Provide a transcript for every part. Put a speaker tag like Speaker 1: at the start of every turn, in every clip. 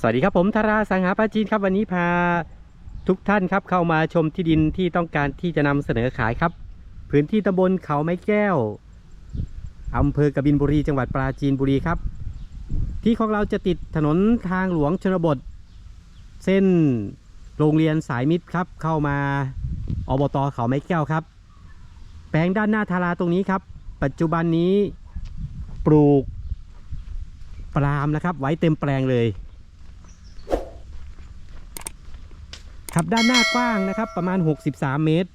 Speaker 1: สวัสดีครับผมธาราสังหาปาจีนครับวันนี้พาทุกท่านครับเข้ามาชมที่ดินที่ต้องการที่จะนำเสนอขายครับ พื้นที่ตำบลเขาไม้แก้วอำเภอกบินบุรีจังหวัดปราจีนบุรีครับ ที่ของเราจะติดถนนทางหลวงชนบท เส้นโรงเรียนสายมิตรครับ เข้ามาอบตเขาไม้แก้วครับ แปลงด้านหน้าทาราตรงนี้ครับ ปัจจุบันนี้ปลูกปาล์มนะครับ ไว้เต็มแปลงเลย ครับด้านหน้ากว้างนะครับประมาณ 63 เมตร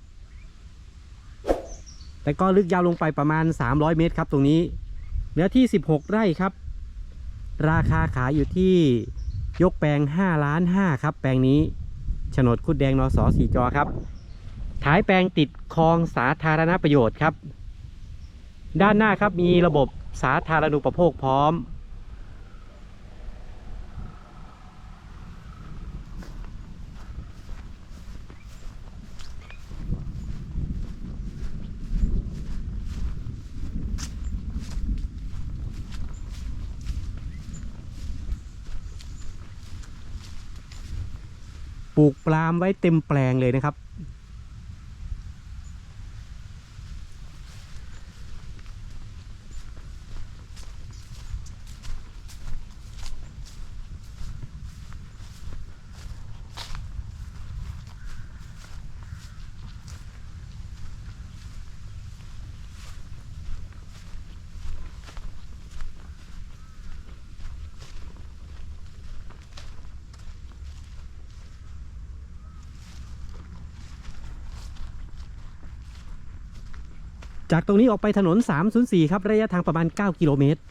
Speaker 1: แต่ก็ลึกยาวลงไปประมาณ 300 เมตรครับตรงนี้ เนื้อที่ 16 ไร่ครับ ราคาขายอยู่ที่ยกแปลง 5 ล้าน 5 ครับ แปลงนี้โฉนดคุดแดงนสสีจอครับท้ายแปลงติดคลองสาธารณประโยชน์ครับ ด้านหน้าครับมีระบบสาธารณูปโภคพร้อม ลูกปลามไว้เต็มแปลงเลยนะครับ จากตรงนี้ออกไปถนน 304 ครับ ระยะทางประมาณ 9 กิโลเมตร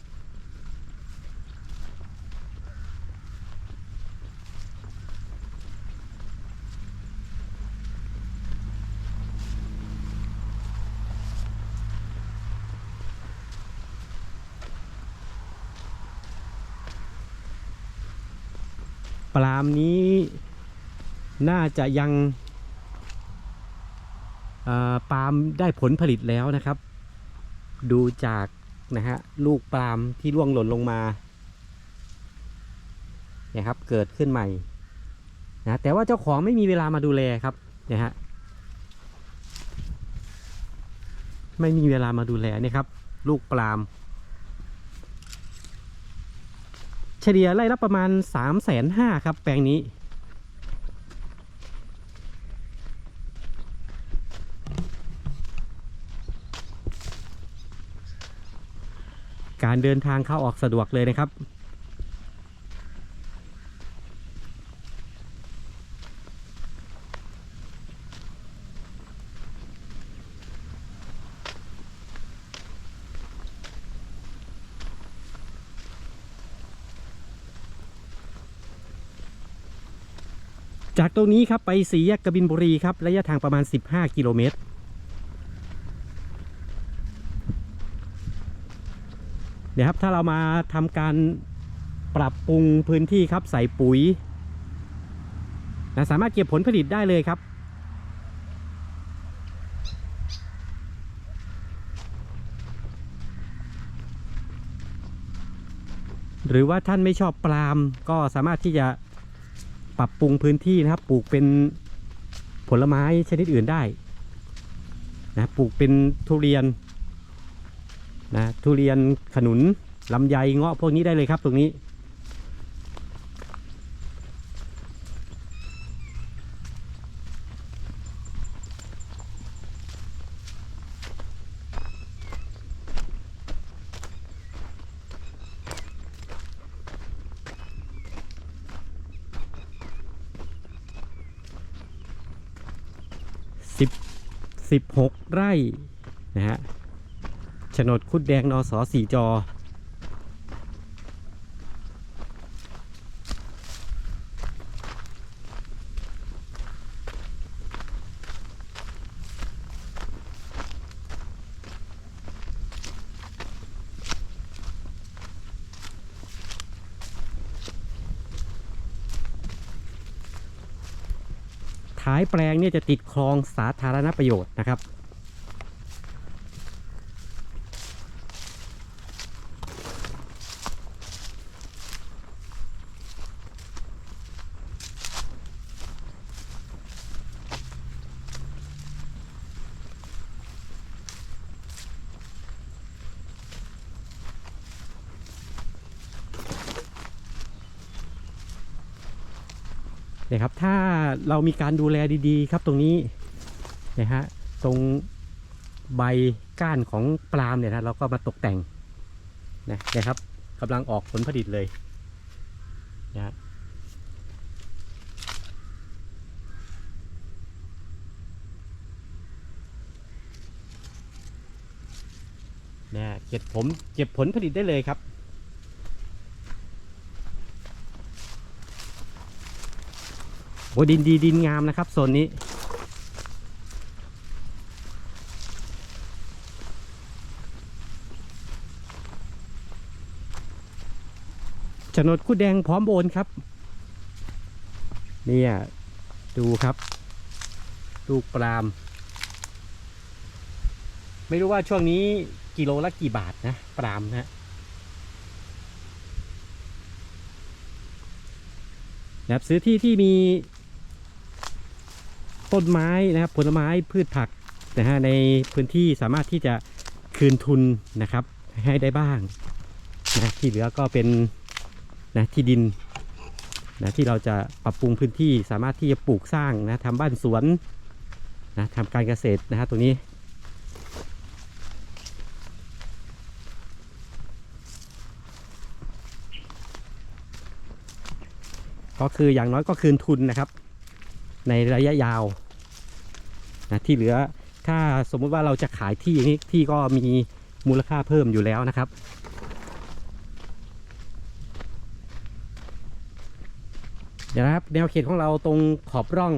Speaker 1: ปลามนี้น่าจะยัง ปาล์มได้ผลผลิตแล้วนะครับ ดูจากนะฮะลูกปาล์มที่ร่วงหล่นลงมาเนี่ยครับเกิดขึ้นใหม่นะแต่ว่าเจ้าของไม่มีเวลามาดูแลครับนี่ยฮะไม่มีเวลามาดูแลนี่ยครับ ลูกปาล์มเฉลี่ยไร่ละประมาณ3ามแสนห้าครับแปลงนี้ การเดินทางเข้าออกสะดวกเลยนะครับ จากตรงนี้ครับไปสี่แยกกบินบุรีครับระยะทางประมาณ 15 กิโลเมตร เดี๋ยวครับถ้าเรามาทำการปรับปรุงพื้นที่ครับใส่ปุ๋ยนะสามารถเก็บผลผลิตได้เลยครับ หรือว่าท่านไม่ชอบปล์มก็สามารถที่จะปรับปรุงพื้นที่นะครับปลูกเป็นผลไม้ชนิดอื่นได้นะปลูกเป็นทุเรียน นะทุเรียนขนุนลำไยเงาะพวกนี้ได้เลยครับ ตรงนี้ สิบสิบหกไร่นะฮะ โฉนดคุดแดงนอสอสี่จอ ท้ายแปลงเนี่ยจะติดคลองสาธารณประโยชน์นะครับ นะครับ ถ้าเรามีการดูแลดีๆ ครับตรงนี้นะฮะตรงใบก้านของปาล์มเนี่ยนะเราก็มาตกแต่งนะนะครับกำลังออกผลผลิตเลยนะฮะเนี่ยเก็บผมเก็บผลผลิตได้เลยครับ โอ้ดินดีดินงามนะครับโซนนี้ โฉนดคู่แดงพร้อมโอนครับ เนี่ยดูครับ ลูกปลาม ไม่รู้ว่าช่วงนี้กิโลละกี่บาทนะ ปลามนะฮะนะครับซื้อที่ที่มี ต้นไม้นะครับผลไม้พืชผักนะฮะในพื้นที่สามารถที่จะคืนทุนนะครับให้ได้บ้างนะที่เหลือก็เป็นนะที่ดินนะที่เราจะปรับปรุงพื้นที่สามารถที่จะปลูกสร้างนะทำบ้านสวนนะทำการเกษตรนะฮะตรงนี้ก็คืออย่างน้อยก็คืนทุนนะครับ ในระยะยาวนะที่เหลือถ้าสมมุติว่าเราจะขายที่อย่างนี้ที่ก็มีมูลค่าเพิ่มอยู่แล้วนะครับ เดี๋ยวนะครับ แนวเขตของเราตรงขอบร่อง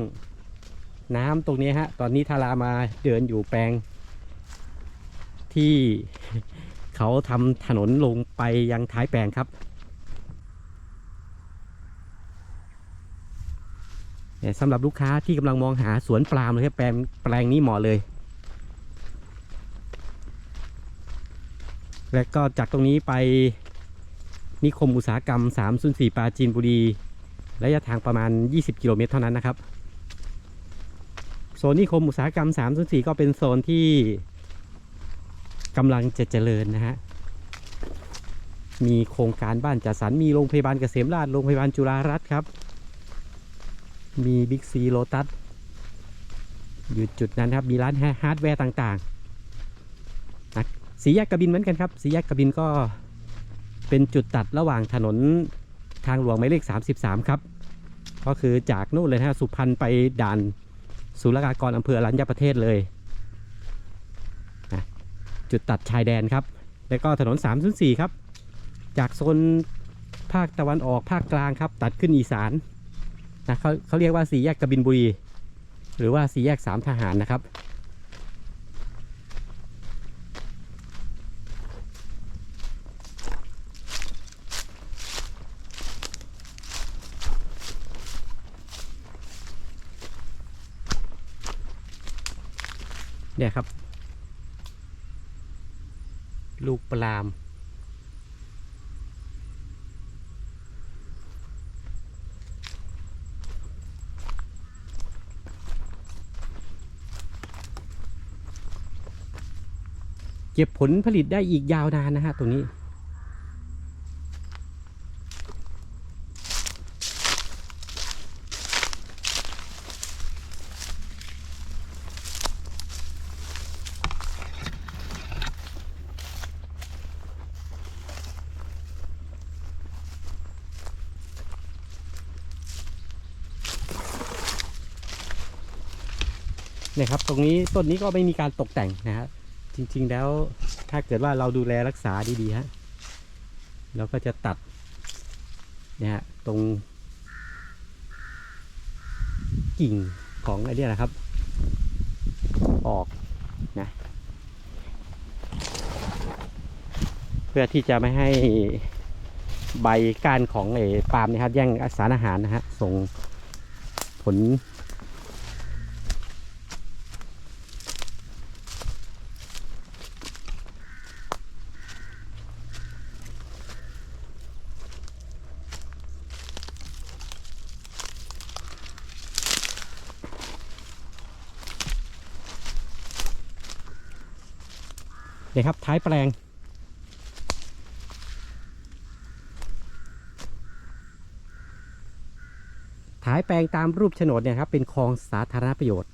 Speaker 1: น้ำตรงนี้ฮะ ตอนนี้ทารามาเดินอยู่แปลง ที่เขาทำถนนลงไปยังท้ายแปลงครับ เนี่ย สำหรับลูกค้าที่กำลังมองหาสวนปล์มเลยครับแปลงแปลงนี้เหมาะเลย และก็จากตรงนี้ไปนิคมอุตสาหกรรม 304ปราจีนบุรีระยะทางประมาณ 20 กิโลเมตรเท่านั้นนะครับ โซนนิคมอุตสาหกรรม 304 ก็เป็นโซนที่กำลังจะเจริญนะฮะ มีโครงการบ้านจัดสรร มีโรงพยาบาลเกษมราชโรงพยาบาลจุฬารัตน์ครับ มีบิ๊กซีโลตัสอยู่จุดนั้นครับ มีร้านฮาร์ดแวร์ต่างๆนะสีแยกกระบินเหมือนกันครับ สีแยกกระบินก็เป็นจุดตัดระหว่างถนนทางหลวงหมายเลข 33 ครับ ก็คือจากนู่นเลยนะสุพรรณไปด่านศุลกากรอำเภออรัญญประเทศเลยนะจุดตัดชายแดนครับ แล้วก็ถนน 304 ครับ จากโซนภาคตะวันออกภาคกลางครับ ตัดขึ้นอีสาน นะเขาเขาเรียกว่าสี่แยกกบินบุรี หรือว่าสี่แยกสามทหารนะครับ เนี่ยครับ ลูกปลาม เก็บผลผลิตได้อีกยาวนานนะฮะตรงนี้ เนี่ยครับ ตรงนี้ต้นนี้ก็ไม่มีการตกแต่งนะฮะ จริง ๆ แล้วถ้าเกิดว่าเราดูแลรักษาดีๆฮะเราก็จะตัดเนี่ยฮะตรงกิ่งของไอเนี้ยนะครับ ออกนะเพื่อที่จะไม่ให้ใบก้านของไอ้ปาล์มเนะครับแย่งสารอาหารนะฮะส่งผล เนี่ยครับท้ายแปลง ท้ายแปลงตามรูปโฉนดเนี่ยครับเป็นคลองสาธารณประโยชน์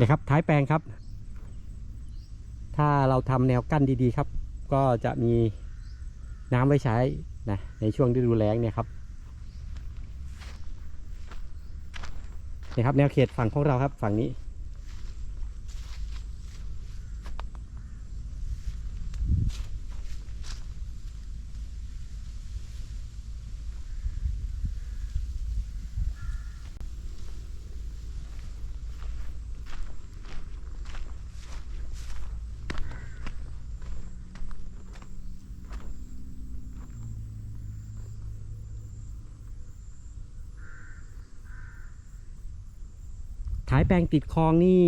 Speaker 1: นะครับท้ายแปลงครับ ถ้าเราทำแนวกั้นดีๆครับ ก็จะมีน้ำไว้ใช้นะในช่วงฤดูแล้งเนี่ยครับนี่ครับแนวเขตฝั่งของเราครับฝั่งนี้ ท้ายแปลงติดคลองนี่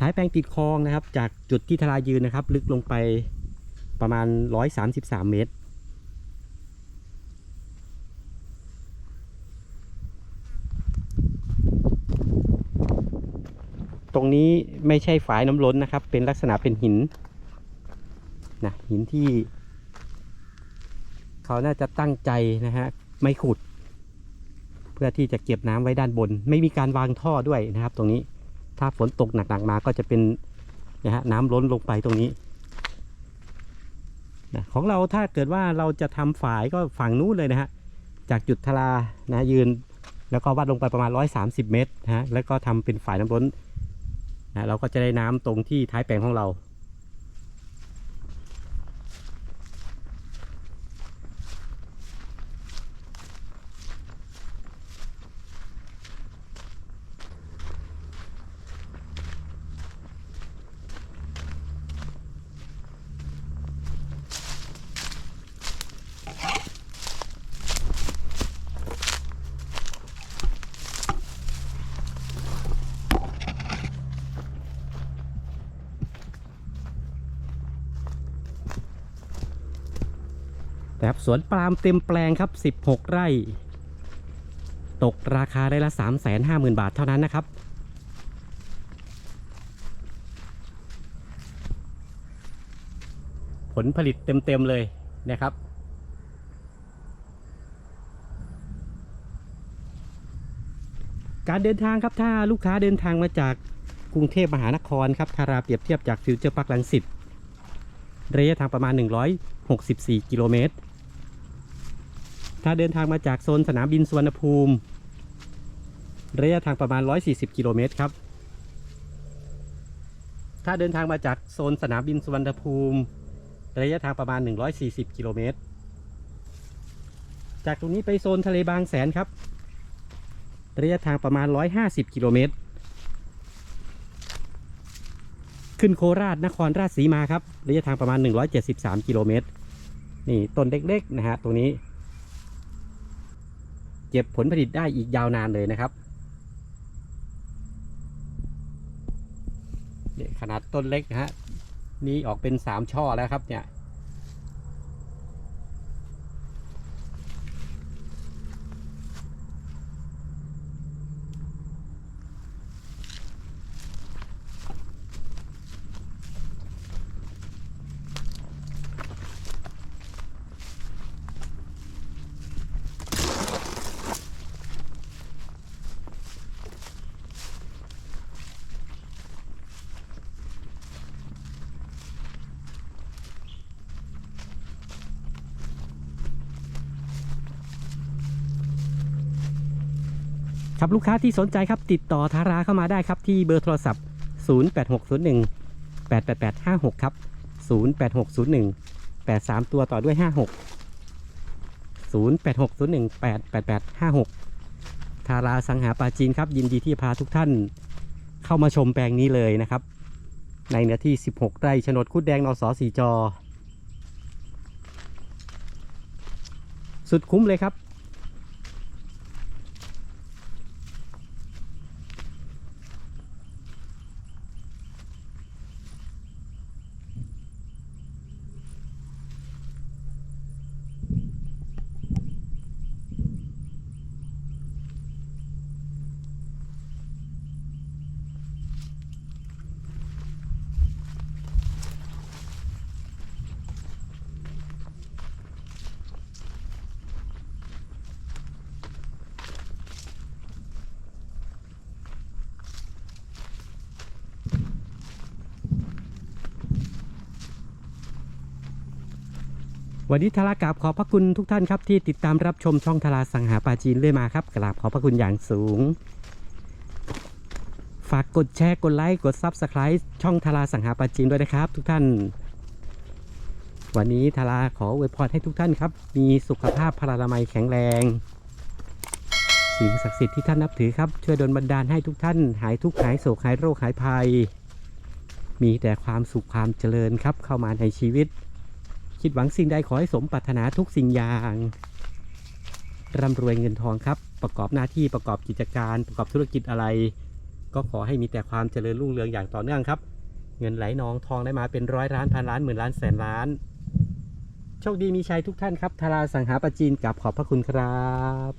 Speaker 1: ท้ายแปลงติดคลองนะครับ จากจุดที่ทลายยืนนะครับ ลึกลงไปประมาณ 133 เมตร ตรงนี้ไม่ใช่ฝายน้ำล้นนะครับ เป็นลักษณะเป็นหินนะหินที่ เขาน่าจะตั้งใจนะฮะไม่ขุด พื่อที่จะเก็บน้ำไว้ด้านบน ไม่มีการวางท่อด้วยนะครับ ตรงนี้ถ้าฝนตกหนักๆมาก็จะเป็นนะฮะน้ำล้นลงไปตรงนี้นะของเราถ้าเกิดว่าเราจะทำฝายก็ฝั่งนู้นเลยนะฮะจากจุดทลานะยืน แล้วก็วัดลงไปประมาณ 130 เมตรนะฮะแล้วก็ทำเป็นฝายน้ำล้นนะเราก็จะได้น้ำตรงที่ท้ายแปลงของเรา นะครับสวนปาล์มเต็มแปลงครับ 16 ไร่ ตกราคาได้ละ 350,000 บาทเท่านั้นนะครับ ผลผลิตเต็ม ๆ เลยนะครับการเดินทางครับถ้าลูกค้าเดินทางมาจากกรุงเทพมหานครครับทาราเปรียบเทียบจากฟิวเจอร์พาร์คลังสิตระยะทางประมาณ 164 กิโลเมตร ถ้าเดินทางมาจากโซนสนามบินสุวรรณภูมิ ระยะทางประมาณ 140 กิโลเมตรครับ ถ้าเดินทางมาจากโซนสนามบินสุวรรณภูมิ ระยะทางประมาณ 140 กิโลเมตร จากตรงนี้ไปโซนทะเลบางแสนครับ ระยะทางประมาณ 150 กิโลเมตร ขึ้นโคราชนครราชสีมาครับ ระยะทางประมาณ 173 กิโลเมตร นี่ต้นเล็กๆนะฮะตรงนี้ เก็บผลผลิตได้อีกยาวนานเลยนะครับขนาดต้นเล็กนะฮะนี่ออกเป็นสามช่อแล้วครับเนี่ย ครับลูกค้าที่สนใจครับติดต่อทาราเข้ามาได้ครับที่เบอร์โทรศัพท์ 08601 88856 ครับ 08601 83 ตัวต่อด้วย 56 08601 88856 ทาราสังหาปาจีนครับ ยินดีที่พาทุกท่านเข้ามาชมแปลงนี้เลยนะครับ ในเนื้อที่ 16 ไร่โฉนดคุดแดงนสสีจอ สุดคุ้มเลยครับ วันนี้ทารากราบขอบพระคุณทุกท่านครับที่ติดตามรับชมช่องทาราสังหาปาจีนเรื่อยมาครับกราบขอบพระคุณอย่างสูง ฝากกดแชร์กดไลค์กดซับสไคร b ์ช่องทาราสังหาปาจีนด้วยนะครับ ทุกท่าน วันนี้ทาราขออวยพรให้ทุกท่านครับ มีสุขภาพพลานามัยแข็งแรงสิ่งศักดิ์สิทธิ์ที่ท่านนับถือครับช่วยดลบันดาลให้ทุกท่าน หายทุกข์หายโศกหายโรคหายภัย มีแต่ความสุขความเจริญครับเข้ามาในชีวิต คิดหวังสิ่งใดขอให้สมปรารถนาทุกสิ่งอย่างร่ำรวยเงินทองครับ ประกอบหน้าที่ประกอบกิจการ ประกอบธุรกิจอะไร ก็ขอให้มีแต่ความเจริญรุ่งเรืองอย่างต่อเนื่องครับ เงินไหลนองทองได้มาเป็นร้อยล้านพันล้านหมื่นล้านแสนล้าน โชคดีมีชัยทุกท่านครับทาราสังหาปจีนกับขอบพระคุณครับ